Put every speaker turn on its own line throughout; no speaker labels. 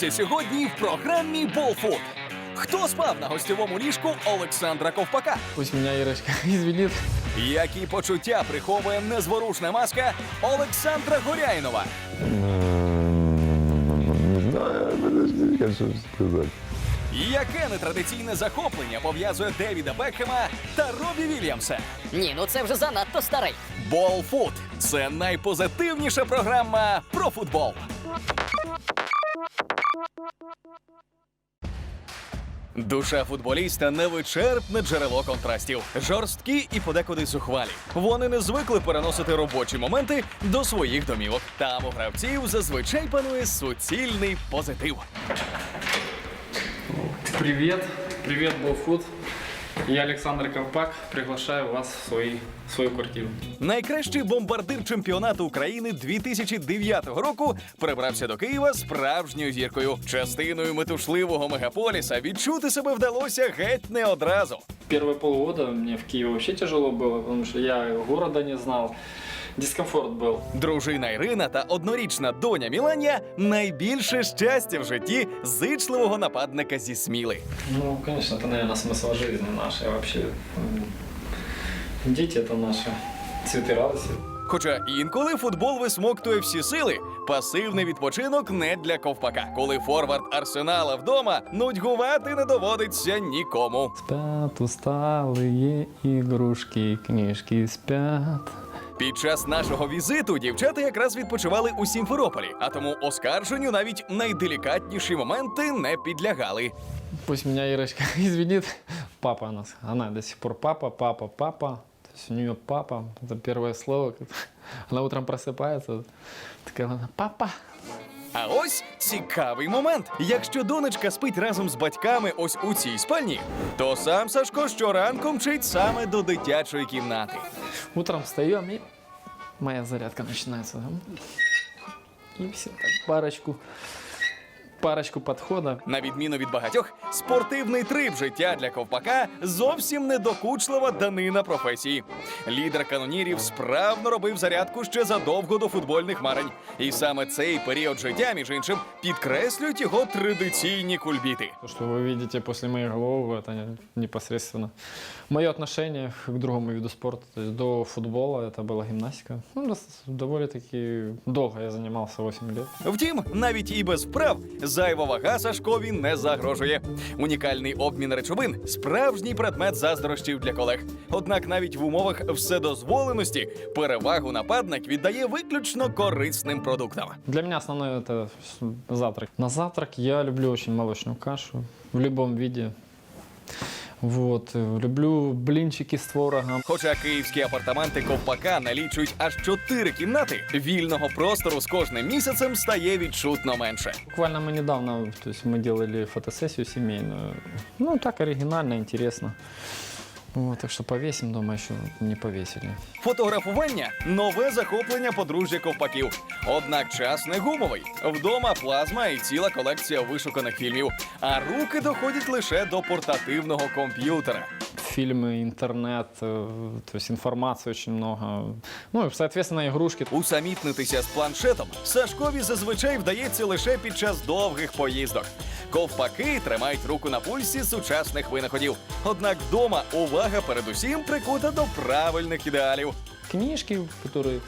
Дивіться сьогодні в програмі Болфуд. Хто спав на гостьовому ліжку Олександра Ковпака?
Пусть меня Ирочка извинит.
Які почуття приховує незворушна маска Олександра Горяйнова?
Не знаю, подожди, я что сказать.
Яке нетрадиційне захоплення пов'язує Девіда Бекхема та Робі Вільямса?
Ні, ну це вже занадто старий.
Болфут це найпозитивніша програма про футбол. Душа футболіста невичерпне джерело контрастів, жорсткі і подекуди сухвалі. Вони не звикли переносити робочі моменти до своїх домівок. Там у гравців зазвичай панує суцільний позитив.
Привіт, привіт, Болфуд. Я Олександр Ковпак. Приглашаю вас в, свої, свою квартиру.
Найкращий бомбардир чемпіонату України 2009 року прибрався до Києва справжньою зіркою. Частиною метушливого мегаполіса відчути себе вдалося геть не одразу.
Перше полгода мені в Києві взагалі тяжело було, тому що я города не знал Дискомфорт был.
Дружина Ірина та однорічна доня Міланія найбільше щастя в житті зичливого нападника зі Сміли.
Ну, конечно, это, наверное, смысл жизни нашей вообще. М, Дети это наши цветы радости.
Хоча інколи футбол висмоктує всі сили, пасивний відпочинок не для ковпака. Коли форвард арсенала вдома, нудьгувати не доводиться нікому.
Спят усталые игрушки, книжки спят.
Під час нашого візиту дівчата якраз відпочивали у Сімферополі, а тому оскарженню навіть найделікатніші моменти не підлягали.
Пусть меня Ирочка извинит. Папа у нас. Она до сих пор папа, папа, папа. То у нее папа. Это первое слово. Она утром просыпается. Такая она, папа.
А ось цікавий момент. Якщо донечка спить разом з батьками ось у цій спальні, то сам Сашко щоранку мчить саме до дитячої кімнати.
Утром встаем и моя зарядка начинается. И все так парочку, парочку подхода.
На відміну від багатьох, спортивний трип життя для ковпака зовсім не докучлива данина професії. Лідер канонірів справно робив зарядку ще задовго до футбольних марень. І саме цей період життя, між іншим, підкреслюють його традиційні кульбіти.
То, что вы видите после моих голов, это непосредственно мое отношение к другому виду спорта. То есть до футбола это была гимнастика. Ну, дос- довольно-таки долго я занимался, 8 лет.
Втім, навіть і без вправ зайва вага Сашкові не загрожує. Унікальний обмін речовин справжній предмет заздрощів для колег. Однак навіть в умовах вседозволеності перевагу нападник віддає виключно корисним продуктам.
Для мене основное це завтрак. На завтрак я люблю дуже молочну кашу в будь-якому виде. Вот. э, Люблю блинчики с творогом.
Хоча київські апартаменти ковпака налічують аж чотири кімнати, вільного простору з кожним місяцем стає відчутно менше.
Буквально мы недавно, то есть мы делали фотосессию семейную. Ну, так оригинально, интересно. Вот, так что повесим, дома еще не повесили.
Фотографування нове захоплення подружжя ковпаків. Однак час не гумовий. Вдома плазма і ціла колекція вишуканих фільмів. А руки доходять лише до портативного комп'ютера.
Фильмы, интернет, э, то есть информации очень много. Ну, и, соответственно, игрушки.
Усамітнитися з планшетом Сашкові зазвичай вдається лише під час довгих поїздок. Ковпаки тримають руку на пульсі сучасних винаходів. Однак вдома увага передусім прикута до правильних ідеалів.
Книжки, которые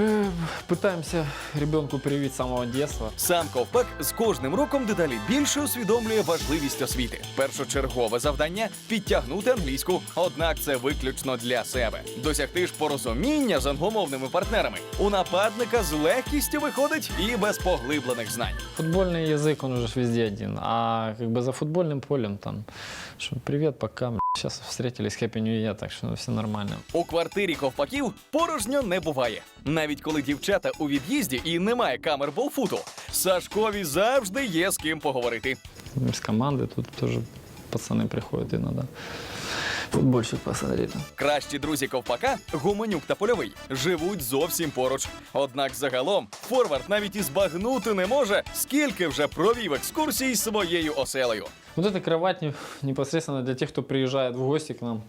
э, пытаемся ребенку привить с самого детства.
Сам ковпак з кожним роком дедалі більше усвідомлює важливість освіти. Першочергове завдання підтягнути англійську, однак це виключно для себе. Досягти ж порозуміння з англомовними партнерами у нападника з легкістю виходить і без поглиблених знань.
Футбольный язык, он уже ж везде один. А как бы за футбольным полем там, что привет, пока, сейчас встретились, Happy New Year, так что все нормально.
У квартирі ковпаків порожньо не буває. Навіть коли дівчата у від'їзді і немає камер болфуту, Сашкові завжди є з ким поговорити.
С команды тут тоже пацаны приходят иногда. Футбольщик посмотреть.
Кращі друзі ковпака, гуменюк та польовий, живуть зовсім поруч. Однак загалом форвард навіть і збагнути не може, скільки вже провів екскурсій своєю оселею.
Вот эта кровать не- непосредственно для тех, кто приезжает в гости к нам.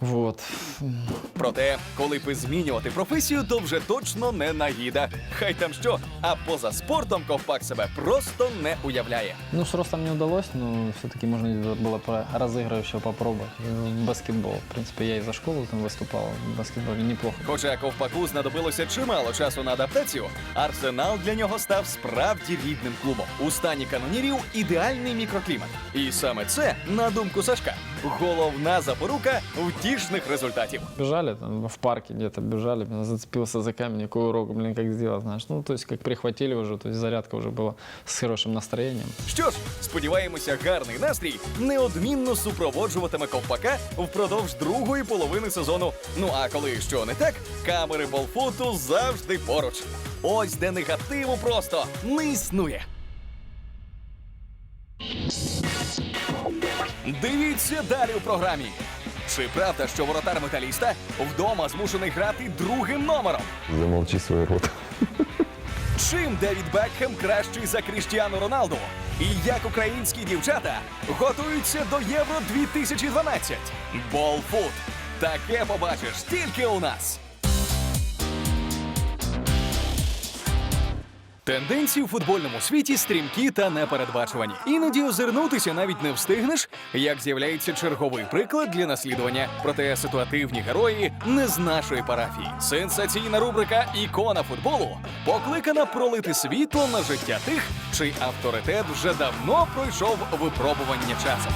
Вот.
Проте, коли б змінювати професію, то вже точно не нагіда. Хай там що, а поза спортом ковпак себе просто не уявляє.
Ну, с ростом не удалось, но все-таки можно было по разыгрывающего попробовать. Э, Баскетбол. В принципе, я и за школу там выступал в баскетболе неплохо.
Хоча ковпаку знадобилося чимало часу на адаптацію, арсенал для нього став справді рідним клубом. У стані канонірів ідеальний мікроклімат. І саме це, на думку Сашка, головна запорука втішних результатів.
Бежали там в парке где-то бежали, зацепился за камень, никакой урок, блин, как сделать, знаешь. Ну, то есть как прихватили уже, то есть зарядка уже была с хорошим настроением.
Що ж, сподіваємося, гарний настрій неодмінно супроводжуватиме ковпака впродовж другої половини сезону. Ну а коли що не так, камери болфуту завжди поруч. Ось де негативу просто не існує. Дивіться далі у програмі. Чи правда, що воротар металіста вдома змушений грати другим номером?
Замолчи свой рот.
Чим Девід Бекхем кращий за Кріштіану Роналду? І як українські дівчата готуються до Євро 2012? Болфут. Таке побачиш тільки у нас. Тенденції у футбольному світі стрімкі та непередбачувані. Іноді озирнутися навіть не встигнеш, як з'являється черговий приклад для наслідування. Проте ситуативні герої не з нашої парафії. Сенсаційна рубрика Ікона футболу покликана пролити світло на життя тих, чий авторитет вже давно пройшов випробування часом.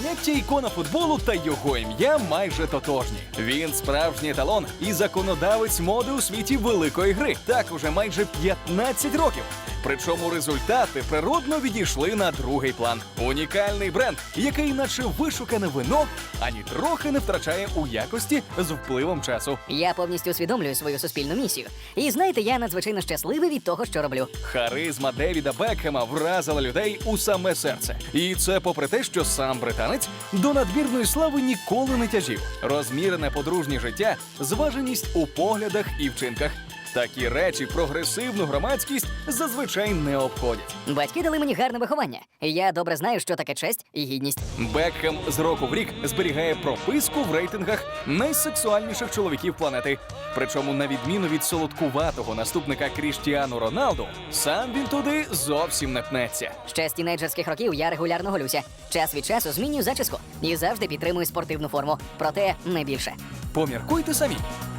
Поняття ікона футболу та його ім'я майже тотожні. Він справжній еталон і законодавець моди у світі великої гри. Так уже майже 15 років. Причому результати природно відійшли на другий план. Унікальний бренд, який, наче вишукане вино, ані трохи не втрачає у якості з впливом часу.
Я повністю усвідомлюю свою суспільну місію. І знаєте, я надзвичайно щасливий від того, що роблю.
Харизма Девіда Бекхема вразила людей у саме серце. І це попри те, що сам британець до надмірної слави ніколи не тяжів. Розмірене подружнє життя, зваженість у поглядах і вчинках. Такі речі прогресивну громадськість зазвичай не обходять.
Батьки дали мені гарне виховання. Я добре знаю, що таке честь і гідність.
Бекхем з року в рік зберігає прописку в рейтингах найсексуальніших чоловіків планети. Причому, на відміну від солодкуватого наступника Кріштіану Роналду, сам він туди зовсім не пнеться.
Ще з тінейджерських років я регулярно голюся. Час від часу змінюю зачіску і завжди підтримую спортивну форму. Проте не більше.
Поміркуйте самі.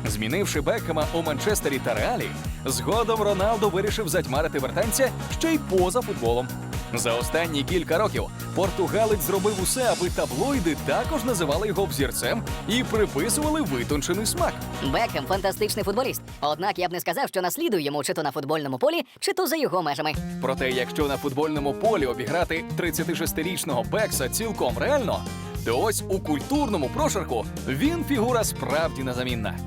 Змінивши Бекхема у Манчестері та Реалі, згодом Роналдо вирішив затьмарити вертанця ще й поза футболом. За останні кілька років португалець зробив усе, аби таблоїди також називали його взірцем і приписували витончений смак.
Бекхем фантастичний футболіст. Однак я б не сказав, що наслідую йому чи то на футбольному полі, чи то за його межами.
Проте, якщо на футбольному полі обіграти 36-річного Бекса цілком реально, то ось у культурному прошарку він фігура справді незамінна.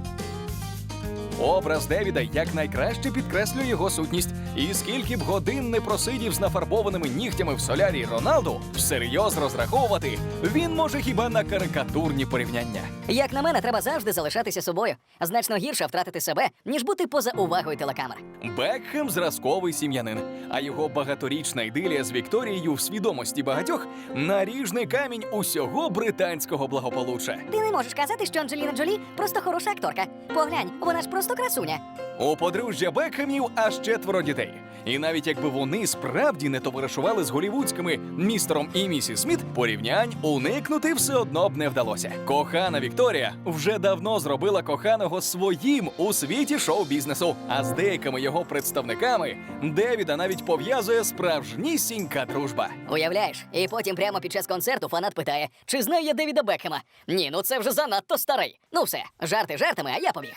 Образ Девіда якнайкраще підкреслює його сутність. І скільки б годин не просидів з нафарбованими нігтями в солярі Роналду, всерйоз розраховувати він може хіба на карикатурні порівняння.
Як на мене, треба завжди залишатися собою. Значно гірше втратити себе, ніж бути поза увагою телекамер.
Бекхем зразковий сім'янин, а його багаторічна ідилія з Вікторією в свідомості багатьох наріжний камінь усього британського благополуччя.
Ти не можеш казати, що Анджеліна Джолі просто хороша акторка. Поглянь, вона ж просто красуня.
У подружжя Бекхемів аж четверо дітей. І навіть якби вони справді не товаришували з голівудськими містером і місіс Сміт, порівнянь уникнути все одно б не вдалося. Кохана Вікторія вже давно зробила коханого своїм у світі шоу-бізнесу. А з деякими його представниками Девіда навіть пов'язує справжнісінька дружба.
Уявляєш? І потім прямо під час концерту фанат питає, чи знає я Девіда Бекхема. Ні, ну це вже занадто старий. Ну все, жарти жартами, а я побіг.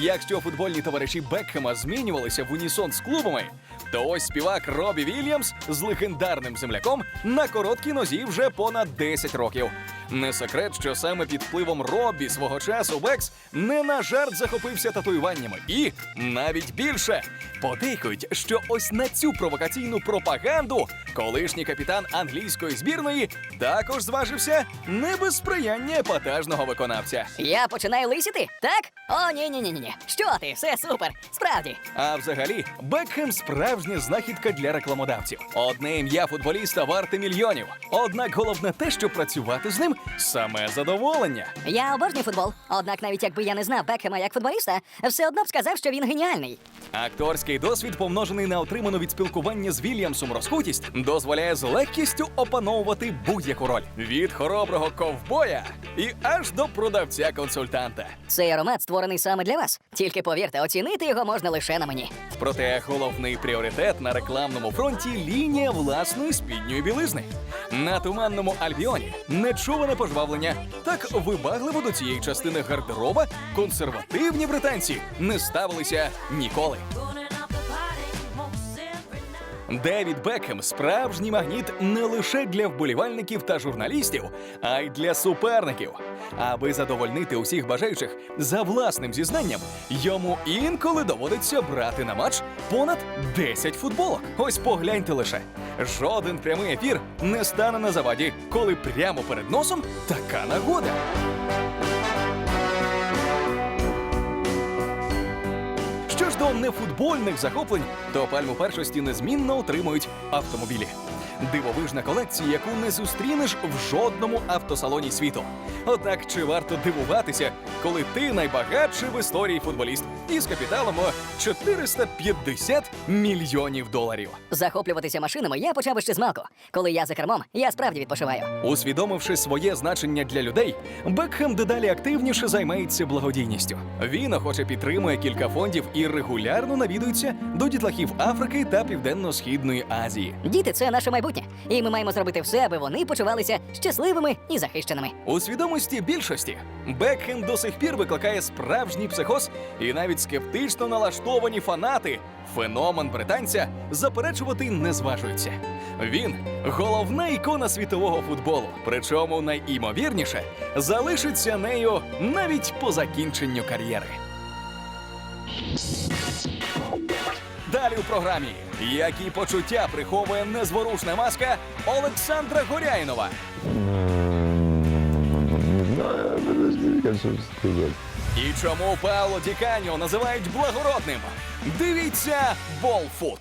Якщо футбольні товариші Бекхема змінювалися в унісон з клубами, то ось співак Робі Вільямс з легендарним земляком на короткій нозі вже понад 10 років. Не секрет, що саме під впливом Роббі свого часу Бекс не на жарт захопився татуюваннями. І навіть більше подейкують, що ось на цю провокаційну пропаганду колишній капітан англійської збірної також зважився не без сприяння епатажного виконавця.
Я починаю лисіти, так? О, ні, ні, ні, ні. Що ти? Все супер. Справді.
А взагалі, Бекхем справжня знахідка для рекламодавців. Одне ім'я футболіста варте мільйонів. Однак головне те, що працювати з ним саме задоволення.
Я обожнюю футбол. Однак, навіть якби я не знав Бекхема як футболіста, все одно б сказав, що він геніальний.
Акторський досвід, помножений на отриману від спілкування з Вільямсом розкутість, дозволяє з легкістю опановувати будь-яку роль від хороброго ковбоя і аж до продавця-консультанта.
Цей аромат створений саме для вас. Тільки повірте, оцінити його можна лише на мені.
Проте головний пріоритет на рекламному фронті лінія власної спідньої білизни. На туманному альбіоні нечуване пожвавлення. Так вибагливо до цієї частини гардероба консервативні британці не ставилися ніколи. Девід Бекхем справжній магніт не лише для вболівальників та журналістів, а й для суперників. Аби задовольнити усіх бажаючих за власним зізнанням, йому інколи доводиться брати на матч понад 10 футболок. Ось погляньте лише. Жоден прямий ефір не стане на заваді, коли прямо перед носом така нагода. Що ж до нефутбольних захоплень, то пальму першості незмінно отримують автомобілі. Дивовижна колекція, яку не зустрінеш в жодному автосалоні світу. Однак чи варто дивуватися, коли ти найбагатший в історії футболіст із капіталом у 450 мільйонів доларів?
Захоплюватися машинами я почав іще з малку. Коли я за кермом, я справді відпочиваю.
Усвідомивши своє значення для людей, Бекхем дедалі активніше займається благодійністю. Він охоче підтримує кілька фондів і регулярно навідується до дітлахів Африки та Південно-Східної Азії.
Діти це наше майбутнє, і ми маємо зробити все, аби вони почувалися щасливими і захищеними.
У свідомості більшості Бекхем до сих пір викликає справжній психоз, і навіть скептично налаштовані фанати феномен британця заперечувати не зважуються. Він головна ікона світового футболу, причому найімовірніше залишиться нею навіть по закінченню кар'єри. Далі у програмі які почуття приховує незворушна маска Олександра Горяйнова. І чому Пауло Діканіо називають благородним? Дивіться Болфут.